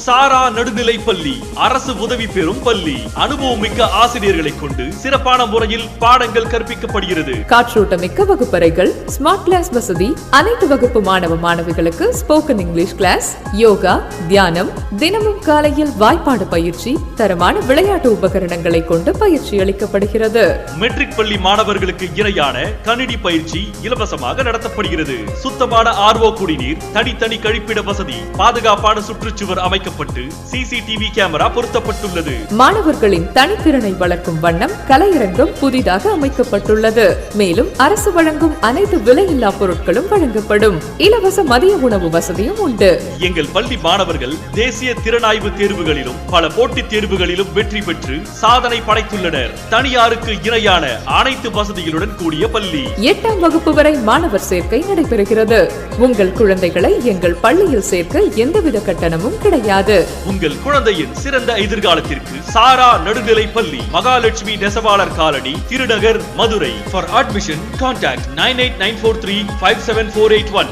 சாரா நடுநிலை பள்ளி அரசு உதவி பெறும் பள்ளி. அனுபவமிக்க ஆசிரியர்களை கொண்டு சிறப்பான முறையில் பாடங்கள் கற்பிக்கப்படுகிறது. காற்றோட்டமிக்க வகுப்பறைகள் ஸ்மார்ட் கிளாஸ் வசதி அனைத்து வகுப்பு மாணவ மாணவிகளுக்கு ஸ்போக்கன் இங்கிலீஷ் கிளாஸ் யோகா தியானம் தினமும் காலையில் வாய்ப்பாடு பயிற்சி தரமான விளையாட்டு உபகரணங்களை கொண்டு பயிற்சி அளிக்கப்படுகிறது. மெட்ரிக் பள்ளி மாணவர்களுக்கு இணையான கணினி பயிற்சி இலவசமாக நடத்தப்படுகிறது. சுத்தமான ஆர்வோ குடிநீர் தனித்தனி கழிப்பிட வசதி பாதுகாப்பான சுற்றுச்சுவர் அமைக்கப்பட்டு சிசிடிவி கேமரா பொருத்தப்பட்டுள்ளது. மாணவர்களின் தனித்திறனை வளர்க்கும் வண்ணம் கலையரங்கம் புதிதாக அமைக்கப்பட்டுள்ளது. மேலும் அரசு வழங்கும் அனைத்து விலையில்லா பொருட்களும் வழங்கப்படும். இலவச மதிய உணவு வசதியும் உண்டு. எங்கள் பள்ளி மாணவர்கள் தேசிய திறனாய்வு தேர்வுகளிலும் பல போட்டித் தேர்வுகளிலும் வெற்றி பெற்று சாதனை படைத்துள்ளனர். தனியாருக்கு இணையான அனைத்து வசதிகளுடன் கூடிய பள்ளி. எட்டாம் வகுப்பு வரை மாணவர் சேர்க்கை நடைபெறுகிறது. உங்கள் குழந்தைகளை எங்கள் பள்ளியில் சேர்க்க எந்தவித கட்டணமும் கிடையாது. உங்கள் குழந்தையின் சிறந்த எதிர்காலத்திற்கு சாரா நடுநிலை பள்ளி மகாலட்சுமி நெசவாளர் colony Thirunagar Madurai. For admission contact nine eight nine four three five seven four eight one